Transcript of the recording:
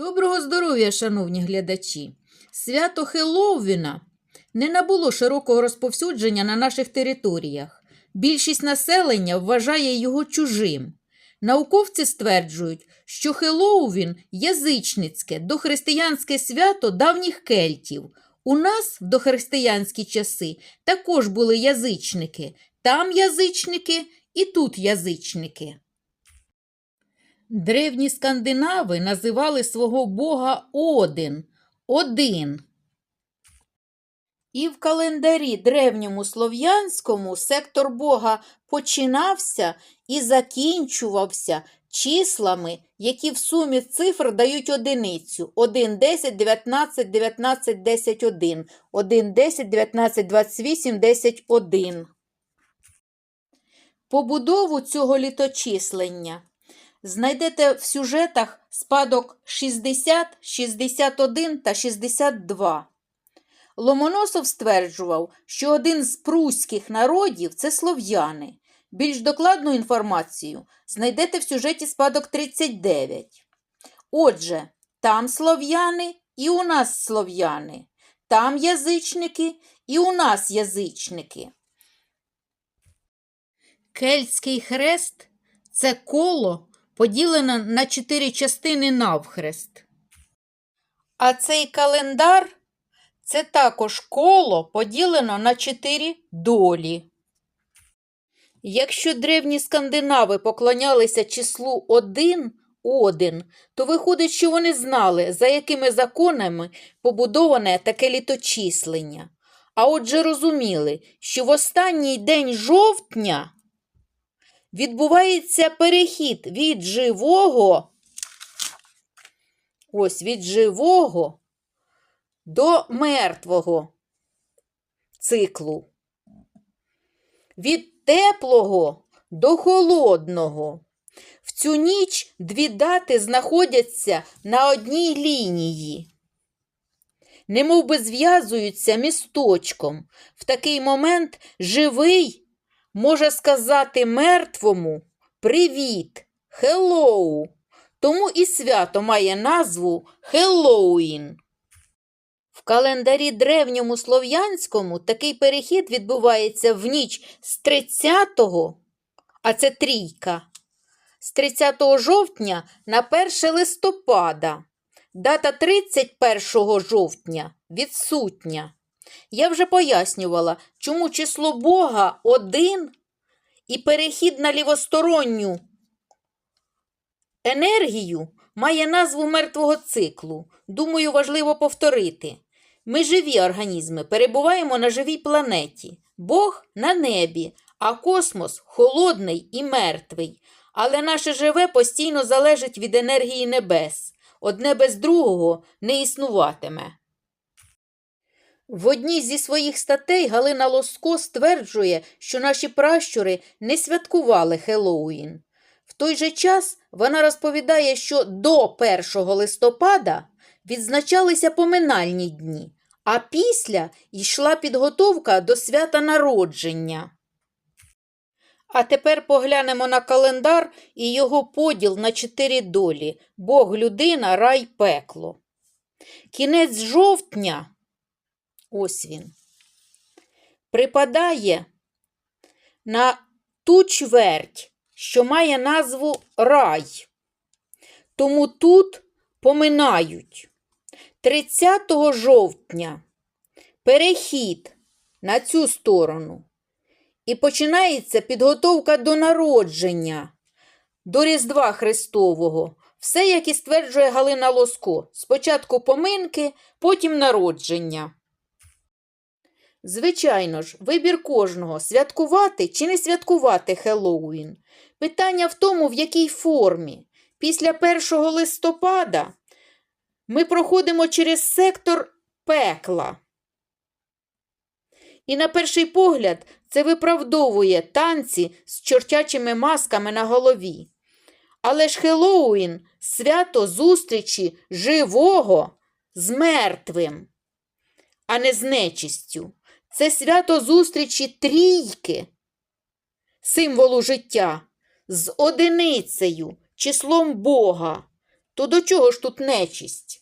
Доброго здоров'я, шановні глядачі! Свято Хеллоуіна не набуло широкого розповсюдження на наших територіях. Більшість населення вважає його чужим. Науковці стверджують, що Хеллоуін – язичницьке, дохристиянське свято давніх кельтів. У нас в дохристиянські часи також були язичники. Там язичники і тут язичники. Древні скандинави називали свого бога Один – один. І в календарі древньому слов'янському сектор Бога починався і закінчувався числами, які в сумі цифр дають одиницю. 1, 10, 19, 19, 10, 1. 1, 10, 19, 28, 10, 1. Побудову цього літочислення знайдете в сюжетах спадок 60, 61 та 62. Ломоносов стверджував, що один з пруських народів це слов'яни. Більш докладну інформацію знайдете в сюжеті спадок 39. Отже, там слов'яни і у нас слов'яни, там язичники і у нас язичники. Кельтський хрест це коло, поділене на чотири частини навхрест. А цей календар це також коло поділено на чотири долі. Якщо древні скандинави поклонялися числу один, один, то виходить, що вони знали, за якими законами побудоване таке літочислення. А отже розуміли, що в останній день жовтня відбувається перехід від живого, ось від живого до мертвого циклу. Від теплого до холодного. В цю ніч дві дати знаходяться на одній лінії. Немов би зв'язуються місточком. В такий момент живий може сказати мертвому привіт, хеллоу. Тому і свято має назву Хеллоуін. В календарі древньому слов'янському такий перехід відбувається в ніч з 30-го, а це трійка, з 30 жовтня на 1 листопада. Дата 31 жовтня відсутня. Я вже пояснювала, чому число Бога один і перехід на лівосторонню енергію має назву мертвого циклу. Думаю, важливо повторити. Ми живі організми, перебуваємо на живій планеті, Бог на небі, а космос холодний і мертвий. Але наше живе постійно залежить від енергії небес. Одне без другого не існуватиме. В одній зі своїх статей Галина Лоско стверджує, що наші пращури не святкували Хеллоуін. В той же час вона розповідає, що до 1 листопада відзначалися поминальні дні, а після йшла підготовка до свята народження. А тепер поглянемо на календар і його поділ на чотири долі Бог, людина, рай, пекло. Кінець жовтня, ось він, припадає на ту чверть, що має назву рай. Тому тут поминають 30 жовтня перехід на цю сторону. І починається підготовка до народження, до Різдва Христового. Все, як і стверджує Галина Лоско. Спочатку поминки, потім народження. Звичайно ж, вибір кожного святкувати чи не святкувати Хеллоуін. Питання в тому, в якій формі. Після 1 листопада ми проходимо через сектор пекла. І на перший погляд це виправдовує танці з чортячими масками на голові. Але ж Хеллоуін – свято зустрічі живого з мертвим, а не з нечистю. Це свято зустрічі трійки, символу життя, з одиницею, числом Бога. То до чого ж тут нечисть?